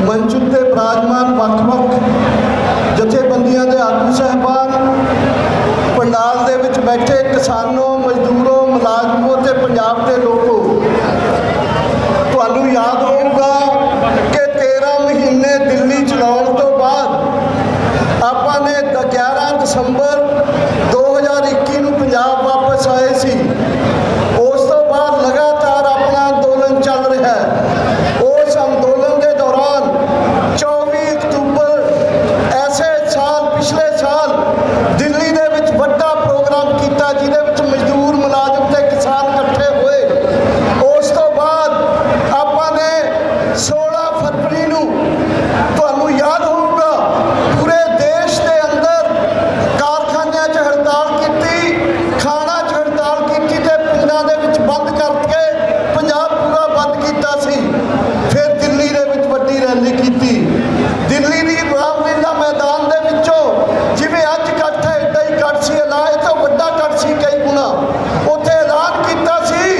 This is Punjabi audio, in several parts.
ਮੰਚ ਉੱਤੇ ਬਰਾਜਮਾਨ ਵੱਖ-ਵੱਖ ਜਥੇਬੰਦੀਆਂ ਦੇ ਆਗੂ ਸਹਿਬਾਨ ਪੰਡਾਲ ਦੇ ਵਿੱਚ ਬੈਠੇ ਕਿਸਾਨੋ, ਮਜ਼ਦੂਰੋ, ਮੁਲਾਜ਼ਮੋ ਤੇ ਪੰਜਾਬ ਦੇ ਲੋਕੋ ਤੁਹਾਨੂੰ ਯਾਦ ਹੋਊਗਾ ਕਿ 13 ਮਹੀਨੇ ਦਿੱਲੀ ਚਲਾਉਣ ਤੋਂ ਬਾਅਦ ਆਪਾਂ ਨੇ ਦ- 11 ਦਸੰਬਰ 2021 ਨੂੰ ਪੰਜਾਬ ਵਾਪਸ ਆਏ ਸੀ ਉਸ ਤੋਂ ਬਾਅਦ ਲਗਾਤਾਰ ਆਪਣਾ ਅੰਦੋਲਨ ਚੱਲ ਰਿਹਾ ਹੈ ਉਸ ਅੰਦੋਲਨ ਦੇ ਦੌਰਾਨ 24 ਅਕਤੂਬਰ ਐਸੇ ਸਾਲ ਪਿਛਲੇ ਸਾਲ ਦਿੱਲੀ ਦੇ ਵਿੱਚ ਵੱਡਾ ਪ੍ਰੋਗਰਾਮ ਕੀਤਾ ਜਿਹਦੇ ਵਿੱਚ ਮਜ਼ਦੂਰ ਮੁਲਾਜ਼ਮ ਤੇ ਕਿਸਾਨ ਇਕੱਠੇ ਹੋਏ ਉਸ ਤੋਂ ਬਾਅਦ ਆਪਾਂ ਨੇ 16 ਫਰਵਰੀ ਨੂੰ ਤੁਹਾਨੂੰ ਯਾਦ ਹੋਊਗਾ ਪੂਰੇ ਦੇਸ਼ ਦੇ ਅੰਦਰ ਕਾਰਖਾਨਿਆਂ 'ਚ ਹੜਤਾਲ ਕੀਤੀ ਖਾਣਾ 'ਚ ਹੜਤਾਲ ਕੀਤੀ ਤੇ ਪਿੰਡਾਂ ਦੇ ਵਿੱਚ ਬੰਦ ਕਰਕੇ ਪੰਜਾਬ ਪੂਰਾ ਬੰਦ ਕੀਤਾ ਸੀ ਫਿਰ ਦਿੱਲੀ ਦੇ ਵਿੱਚ ਵੱਡੀ ਰੈਲੀ ਕੀਤੀ ਦਿੱਲੀ ਦੀ ਰਾਮਲੀਲਾ ਮੈਦਾਨ ਦੇ ਵਿੱਚੋਂ ਜਿਵੇਂ ਅੱਜ ਇਕੱਠ ਹੈ ਏਦਾਂ ਹੀ ਇਕੱਠ ਸੀ ਅਲਾਏ ਤੋਂ ਵੱਡਾ ਇਕੱਠ ਸੀ ਕਈ ਗੁਣਾ ਉੱਥੇ ਐਲਾਨ ਕੀਤਾ ਸੀ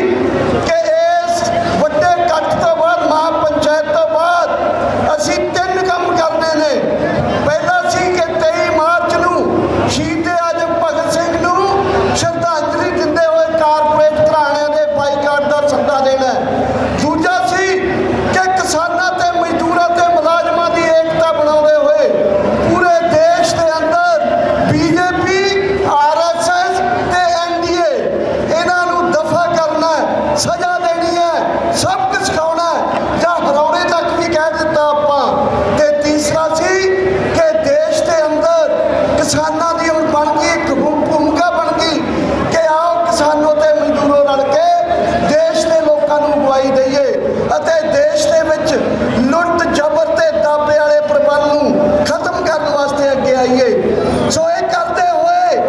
ਕਿ ਇਸ ਵੱਡੇ ਇਕੱਠ ਤੋਂ ਬਾਅਦ ਮਹਾ ਪੰਚਾਇਤ ਤੋਂ ਬਾਅਦ ਅਸੀਂ ਤਿੰਨ ਕੰਮ ਕਰਨੇ ਨੇ ਪਹਿਲਾ ਸੀ ਕਿ 23 ਮਾਰਚ ਨੂੰ ਸ਼ਹੀਦ ਆਜਮ ਭਗਤ ਸਿੰਘ ਨੂੰ ਸ਼ਰਧਾਂਜਲੀ ਦਿੰਦੇ ਹੋਏ ਕਾਰਪੋਰੇਟ ਘਰਾਣਿਆਂ ਦੇ ਬਾਈਕਾਟ ਦਾ ਸੱਦਾ ਦੇਣਾ ਹੈ। ਦੂਜਾ ਸੀ ਕਿ ਕਿਸਾਨਾਂ ਤੇ ਮਜ਼ਦੂਰਾਂ ਤੇ ਮੁਲਾਜ਼ਮਾਂ ਦੀ ਏਕਤਾ ਬਣਾਉਂਦੇ ਹੋਏ ਪੂਰੇ ਦੇਸ਼ ਦੇ ਅੰਦਰ ਬੀਜੇਪੀ ਆਰਐਸਐਸ ਤੇ ਐਨਡੀਏ ਇਹਨਾਂ ਨੂੰ ਦਫਾ ਕਰਨਾ ਹੈ ਸਜ਼ਾ ਦੇਣੀ ਹੈ ਸਭ ਕੁਝ ਸਿਖਾਉਣਾ ਹੈ ਜਾਂ ਹਰਾਉਣੇ ਤੱਕ ਵੀ ਕਹਿ ਦਿੱਤਾ ਆਪਾਂ ਤੇ ਤੀਸਰਾ ਸੀ ਕਿ ਦੇਸ਼ ਦੇ ਅੰਦਰ ਕਿਸਾਨਾਂ ਦੀ ਹੁਣ ਬਣ ਗਈ ਇੱਕ ਭੂ- ਭੂਮਿਕਾ ਬਣ ਗਈ ਕਿ ਆਓ ਕਿਸਾਨੋ ਤੇ ਮਜ਼ਦੂਰੋ ਰਲ ਕੇ ਦੇਸ਼ ਦੇ ਲੋਕਾਂ ਨੂੰ ਅਗਵਾਈ ਦਈਏ ਅਤੇ ਦੇਸ਼ ਦੇ ਵਿੱਚ ਲੁੱਟ ਜ਼ਬਰ ਤੇ ਦਾਬੇ ਵਾਲੇ ਪ੍ਰਬੰਧ ਨੂੰ ਖਤਮ ਕਰਨ ਵਾਸਤੇ ਅੱਗੇ ਆਈਏ ਸੋ ਇਹ ਕਰਦੇ ਹੋਏ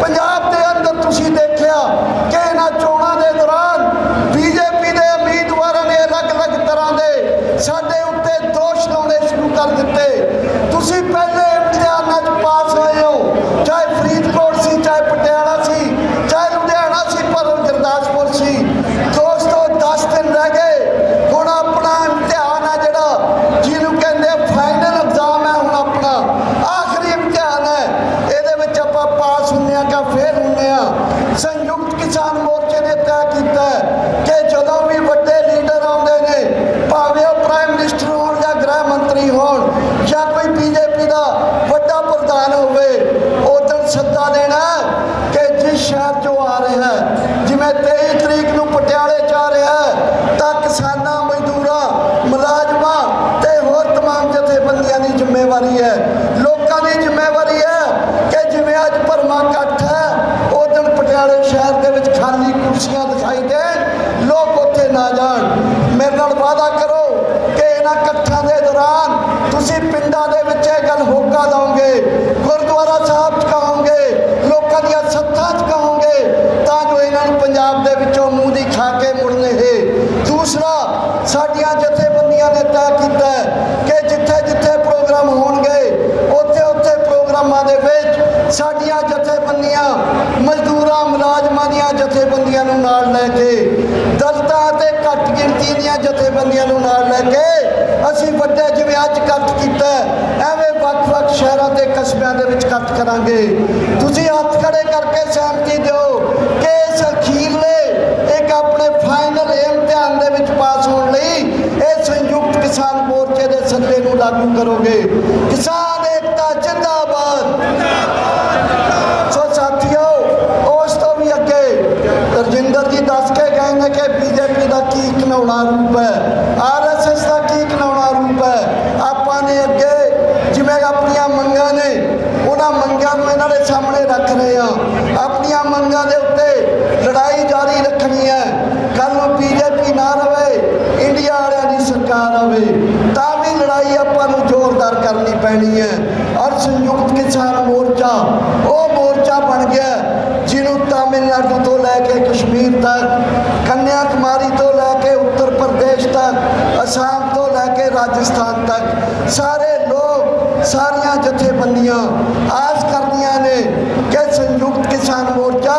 ਪੰਜਾਬ ਦੇ ਅੰਦਰ ਤੁਸੀਂ ਦੇਖਿਆ ਕਿ ਇਹਨਾਂ ਚੋਣਾਂ ਦੇ ਦੌਰਾਨ ਬੀਜੇਪੀ ਦੇ ਉਮੀਦਵਾਰਾਂ ਨੇ ਅਲੱਗ-ਅਲੱਗ ਤਰ੍ਹਾਂ ਦੇ ਸਾਡੇ ਉੱਤੇ ਦੋਸ਼ ਲਾਉਣੇ ਸ਼ੁਰੂ ਕਰ ਦਿੱਤੇ ਤੁਸੀਂ ਪਹਿਲੇ ਇਮਤਿਹਾਨਾਂ 'ਚ ਪਾਸ ਹੋਏ ਹੋ ਚਾਹੇ ਫਰੀਦਕੋਟ ਸੀ ਚਾਹੇ ਪਟਿਆਲਾ ਸੀ ਚਾਹੇ ਲੁਧਿਆਣਾ ਸੀ ਪਰ ਗੁਰਦਾਸਪੁਰ ਸੀ ਦੋਸਤੋ 10 ਦਿਨ ਰਹਿ ਗਏ ਹੁਣ ਆਪਣਾ ਇਮਤਿਹਾਨ ਹੈ ਜਿਹੜਾ ਜਿਹਨੂੰ ਕਹਿੰਦੇ ਫਾਈਨਲ ਐਗਜ਼ਾਮ ਹੈ ਹੁਣ ਆਪਣਾ ਆਖਰੀ ਇਮਤਿਹਾਨ ਹੈ ਇਹਦੇ ਵਿੱਚ ਆਪਾਂ ਪਾਸ ਹੁੰਦੇ ਆ ਜਾਂ ਫੇਲ ਹੁੰਦੇ ਆ ਸੰਯੁਕਤ ਕਿਸਾਨ ਮੋਰਚੇ ਨੇ ਤੈਅ ਕੀਤਾ ਹੈ ਕਿ ਜਦੋਂ ਵੀ ਵੱਡੇ ਲੀਡਰ ਆਉਂਦੇ ਨੇ ਭਾਵੇਂ ਉਹ ਪ੍ਰਾਈਮ ਮਿਨਿਸਟਰ ਹੋਣ ਜਾਂ ਗ੍ਰਹਿ ਮੰਤਰੀ ਹੋਣ ਜਾਂ ਕੋਈ ਬੀਜੇਪੀ ਦਾ ਵੱਡਾ ਪ੍ਰਧਾਨ ਹੋਵੇ ਉਦੋਂ ਸੱਦਾ ਦੇਣਾ ਕਿ ਜਿਸ ਸ਼ਹਿਰ ਚੋਂ ਆ ਰਿਹਾ ਹੈ ਜਿਵੇਂ 23 ਤਰੀਕ ਨੂੰ ਪਟਿਆਲੇ ਚ ਆ ਰਿਹਾ ਹੈ ਤਾਂ ਕਿਸਾਨਾਂ ਮਜ਼ਦੂਰਾਂ ਮੁਲਾਜ਼ਮਾਂ ਤੇ ਹੋਰ तमाम ਜਥੇਬੰਦੀਆਂ ਦੀ ਜ਼ਿੰਮੇਵਾਰੀ ਹੈ ਲੋਕਾਂ ਦੀ ਸ਼ਹਿਰ ਦੇ ਵਿੱਚ ਖਾਲੀ ਕੁਰਸੀਆਂ ਦਿਖਾਈ ਦੇਣ, ਲੋਕ ਉੱਥੇ ਨਾ ਜਾਣ। ਮੇਰੇ ਨਾਲ ਵਾਅਦਾ ਕਰੋ ਕਿ ਇਹਨਾਂ ਇਕੱਠਾਂ ਦੇ ਦੌਰਾਨ ਤੁਸੀਂ ਪਿੰਡਾਂ ਦੇ ਵਿੱਚ ਇਹ ਗੱਲ ਹੋਕਾ ਦਓਗੇ ਗੁਰਦੁਆਰਾ ਸਾਹਿਬ ਚ ਕਹੋਗੇ ਲੋਕਾਂ ਦੀਆਂ ਸੱਥਾਂ ਚ ਕਹੋਗੇ ਤਾਂ ਜੋ ਇਹਨਾਂ ਨੂੰ ਪੰਜਾਬ ਦੇ ਵਿੱਚੋਂ ਮੂੰਹ ਦੀ ਖਾ ਕੇ ਮੁੜਨੇ ਹੈ ਦੂਸਰਾ, ਸਾਡੀਆਂ ਜਥੇਬੰਦੀਆਂ ਨੇ ਤੈਅ ਕੀਤਾ ਕਿ ਜਿੱਥੇ ਜਿੱਥੇ ਪ੍ਰੋਗਰਾਮ ਹੋਣਗੇ ਉੱਥੇ ਉੱਥੇ ਪ੍ਰੋਗਰਾਮਾਂ ਦੇ ਵਿੱਚ ਸਾਡੀਆਂ ਜਥੇਬੰਦੀਆਂ ਮਜ਼ਦੂਰਾਂ ਮੁਲਾਜ਼ਮਾਂ ਦੀਆਂ ਜਥੇਬੰਦੀਆਂ ਨੂੰ ਨਾਲ ਲੈ ਕੇ, ਦਲਤਾਂ ਤੇ ਘੱਟ ਗਿਣਤੀ ਦੀਆਂ ਜਥੇਬੰਦੀਆਂ ਨੂੰ ਨਾਲ ਲੈ ਕੇ ਅਸੀਂ ਵੱਡੇ ਜਿਵੇਂ ਅੱਜ ਇਕੱਠ ਕੀਤਾ ਐਵੇਂ ਵੱਖ-ਵੱਖ ਸ਼ਹਿਰਾਂ ਤੇ ਕਸਬਿਆਂ ਦੇ ਵਿੱਚ ਇਕੱਠ ਕਰਾਂਗੇ। ਤੁਸੀਂ ਹੱਥ ਖੜੇ ਕਰਕੇ ਸਹਿਮਤੀ ਦਿਓ ਕਿ ਇਸ ਅਖੀਰਲੇ ਇੱਕ ਆਪਣੇ ਫਾਈਨਲ ਇਮਤਿਹਾਨ ਦੇ ਵਿੱਚ ਪਾਸ ਹੋਣ ਲਈ ਇਹ ਸੰਯੁਕਤ ਕਿਸਾਨ ਮੋਰਚੇ ਦੇ ਸੱਦੇ ਨੂੰ ਲਾਗੂ ਕਰੋਗੇ। ਕਿਸਾਨ ਏਕਤਾ ਜਿੰਦਾਬਾਦ ਸੋ ਸਾਥੀਓ ਉਸ ਤੋਂ ਵੀ ਅੱਗੇ ਰਜਿੰਦਰ ਜੀ ਦੱਸ ਕੇ ਗਏ ਨੇ ਕਿ ਬੀਜੇਪੀ ਦਾ ਕੀ ਘਿਨਾਉਣਾ ਰੂਪ ਹੈ ਆਰਐਸਐਸ ਦਾ ਕੀ ਘਿਨਾਉਣਾ ਰੂਪ ਹੈ ਆਪਾਂ ਨੇ ਅੱਗੇ ਜਿਵੇਂ ਆਪਣੀਆਂ ਮੰਗਾਂ ਨੇ ਉਹਨਾਂ ਮੰਗਾਂ ਨੂੰ ਇਹਨਾਂ ਦੇ ਸਾਹਮਣੇ ਰੱਖ ਰਹੇ ਆ ਆਪਣੀਆਂ ਮੰਗਾਂ ਦੇ ਉੱਤੇ ਲੜਾਈ ਜਾਰੀ ਰੱਖਣੀ ਹੈ ਕੱਲ ਨੂੰ ਬੀਜੇਪੀ ਨਾ ਰਵੇ ਇੰਡੀਆ ਵਾਲਿਆਂ ਦੀ ਸਰਕਾਰ ਆਵੇ ਤਾਂ ਵੀ ਲੜਾਈ ਆਪਾਂ ਨੂੰ ਜ਼ੋਰਦਾਰ ਕਰਨੀ ਪੈਣੀ ਹੈ। ਔਰ ਸੰਯੁਕਤ ਕਿਸਾਨ ਮੋਰਚਾ, ਉਹ ਮੋਰਚਾ ਬਣ ਗਿਆ, ਜਿਹਨੂੰ ਤਾਮਿਲਨਾਡੂ ਤੋਂ ਲੈ ਕੇ ਕਸ਼ਮੀਰ ਤੱਕ ਕੰਨਿਆ ਕੁਮਾਰੀ ਤੋਂ ਲੈ ਕੇ ਉੱਤਰ ਪ੍ਰਦੇਸ਼ ਤੱਕ, ਅਸਾਮ ਤੋਂ ਲੈ ਕੇ ਰਾਜਸਥਾਨ ਤੱਕ। ਸਾਰੇ ਲੋਕ, ਸਾਰੀਆਂ ਜਥੇਬੰਦੀਆਂ ਆਸ ਕਰਦੀਆਂ ਨੇ ਕਿ ਸੰਯੁਕਤ ਕਿਸਾਨ ਮੋਰਚਾ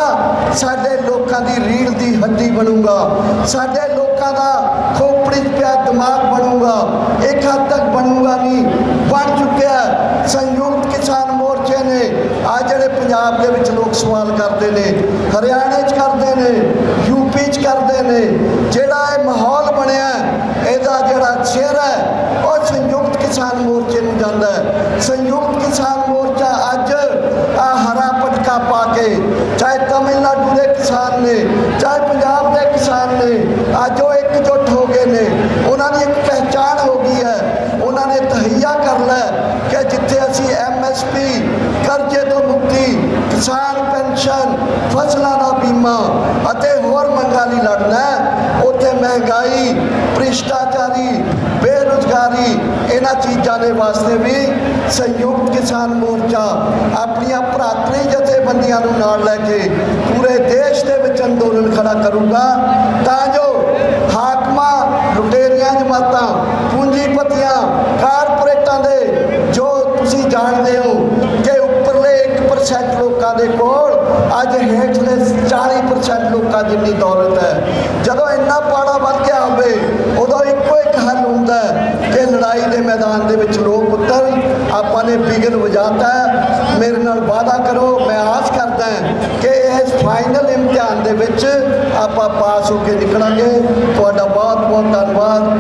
ਸਾਡੇ ਲੋਕਾਂ ਦੀ ਰੀੜ ਦੀ ਹੱਡੀ ਬਣੂਗਾ। ਸਾਡੇ ਲੋਕਾਂ ਦਾ ਖੋਪੜੀ ਪਿਆ ਦਿਮਾਗ ਬਣੂਗਾ। ਇੱਕ ਹੱਦ ਤੱਕ ਬਣੂਗਾ ਨਹੀਂ, ਬਣ ਚੁੱਕਿਆ ਸੰਯੁਕਤ ਕਿਸਾਨ ਮੋਰਚੇ ਨੇ ਆ ਜਿਹੜੇ ਪੰਜਾਬ ਦੇ ਵਿੱਚ ਲੋਕ ਸਵਾਲ ਕਰਦੇ ਨੇ, ਹਰਿਆਣੇ 'ਚ ਕਰਦੇ ਨੇ ਯੂਪੀ 'ਚ ਕਰਦੇ ਨੇ, ਜਿਹੜਾ ਇਹ ਮਾਹੌਲ ਬਣਿਆ ਇਹਦਾ ਜਿਹੜਾ ਚਿਹਰਾ ਹੈ, ਉਹ ਸੰਯੁਕਤ ਕਿਸਾਨ ਮੋਰਚੇ ਨੂੰ ਜਾਂਦਾ ਸੰਯੁਕਤ ਕਿਸਾਨ ਪੰਜਾਬ ਨੇ। ਅੱਜ ਉਹ ਇਕਜੁੱਟ ਹੋ ਗਏ ਨੇ। ਉਹਨਾਂ ਦੀ ਇੱਕ ਪਹਿਚਾਣ ਹੋ ਗਈ ਹੈ। ਉਹਨਾਂ ਨੇ ਤਹਈਆ ਕਰ ਲਿਆ ਕਿ ਜਿੱਥੇ ਅਸੀਂ ਐਮਐਸਪੀ ਕਰਜ਼ੇ ਤੋਂ ਮੁਕਤੀ, ਕਿਸਾਨ ਪੈਨਸ਼ਨ, ਫਸਲਾਂ ਦਾ ਬੀਮਾ ਅਤੇ ਹੋਰ ਮੰਗਾਂ ਲਈ ਲੜਨਾ ਉੱਥੇ ਮਹਿੰਗਾਈ, ਭ੍ਰਿਸ਼ਟਾਚਾਰੀ, ਬੇਰੁਜ਼ਗਾਰੀ, ਇਹਨਾਂ ਚੀਜ਼ਾਂ ਦੇ ਵਾਸਤੇ ਵੀ ਸੰਯੁਕਤ ਕਿਸਾਨ ਮੋਰਚਾ ਆਪਣੀਆਂ ਭਰਾਤਰੀ ਜਥੇਬੰਦੀਆਂ ਨੂੰ ਨਾਲ ਲੈ ਕੇ ਅੰਦੋਲਨ ਖੜਾ ਕਰੂਗਾ, ਤਾਂ ਜੋ ਹਾਕਮਾਂ, ਲੁਟੇਰੀਆਂ, ਜਮਾਤਾਂ, ਪੂੰਜੀਪਤੀਆਂ, ਕਾਰਪੋਰੇਟਾਂ ਦੇ ਜੋ ਤੁਸੀਂ ਜਾਣਦੇ ਹੋ ਕਿ ਉੱਪਰਲੇ 1% ਲੋਕਾਂ ਦੇ ਕੋਲ ਅੱਜ ਹੇਠਲੇ 40% ਲੋਕਾਂ ਜਿੰਨੀ ਦੌਲਤ ਹੈ। ਜਦੋਂ ਇੰਨਾ ਪਾੜਾ ਵੱਧ ਗਿਆ ਹੋਵੇ, ਉਦੋਂ ਇੱਕੋ ਇੱਕ ਹੱਲ ਹੁੰਦਾ ਕਿ ਲੜਾਈ ਦੇ ਮੈਦਾਨ ਦੇ ਵਿੱਚ ਲੋਕ ਉਤਰ ਆਪਾਂ ਨੇ ਬਿਗਲ ਵਜਾਤਾ ਮੇਰੇ ਨਾਲ ਵਾਅਦਾ ਕਰੋ, ਮੈਂ ਆਸ ਕਰਦਾ ਕਿ ਇਸ ਫਾਈਨਲ ਇਮਤਿਹਾਨ ਦੇ ਵਿੱਚ ਆਪਾਂ ਪਾਸ ਹੋ ਕੇ ਨਿਕਲਾਂਗੇ। ਤੁਹਾਡਾ ਬਹੁਤ ਬਹੁਤ ਧੰਨਵਾਦ।